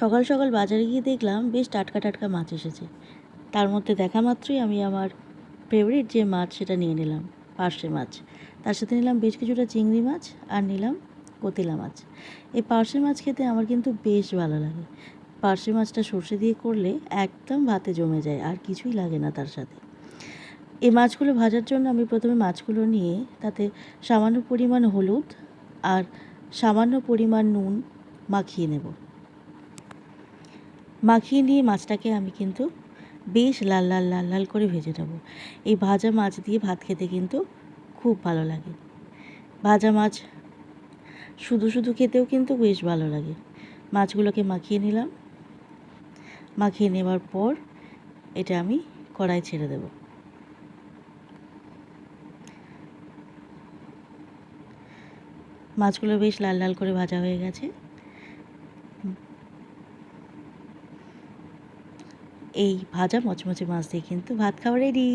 সকাল সকাল বাজারে গিয়ে দেখলাম বেশ টাটকা টাটকা মাছ এসেছে। তার মধ্যে দেখা মাত্রই আমি আমার ফেভারিট যে মাছ সেটা নিয়ে নিলাম পার্শে মাছ। তার সাথে নিলাম বেশ কিছুটা চিংড়ি মাছ আর নিলাম কতিলা মাছ। এই পার্শে মাছ খেতে আমার কিন্তু বেশ ভালো লাগে। পার্শে মাছটা সর্ষে দিয়ে করলে একদম ভাতে জমে যায়, আর কিছুই লাগে না তার সাথে। এই মাছগুলো ভাজার জন্য আমি প্রথমে মাছগুলো নিয়ে তাতে সামান্য পরিমাণ হলুদ আর সামান্য পরিমাণ নুন মাখিয়ে নেব। মাখিয়ে নিয়ে মাছটাকে আমি কিন্তু বেশ লাল লাল লাল লাল করে ভেজে নেব। এই ভাজা মাছ দিয়ে ভাত খেতে কিন্তু খুব ভালো লাগে। ভাজা মাছ শুধু শুধু খেতেও কিন্তু বেশ ভালো লাগে। মাছগুলোকে মাখিয়ে নিলাম। মাখিয়ে নেবার পর এটা আমি কড়াই ছেড়ে দেব। মাছগুলো বেশ লাল লাল করে ভাজা হয়ে গেছে। এই ভাজা মচমচে মাছ দিয়ে কিন্তু ভাত খাওয়া রেডি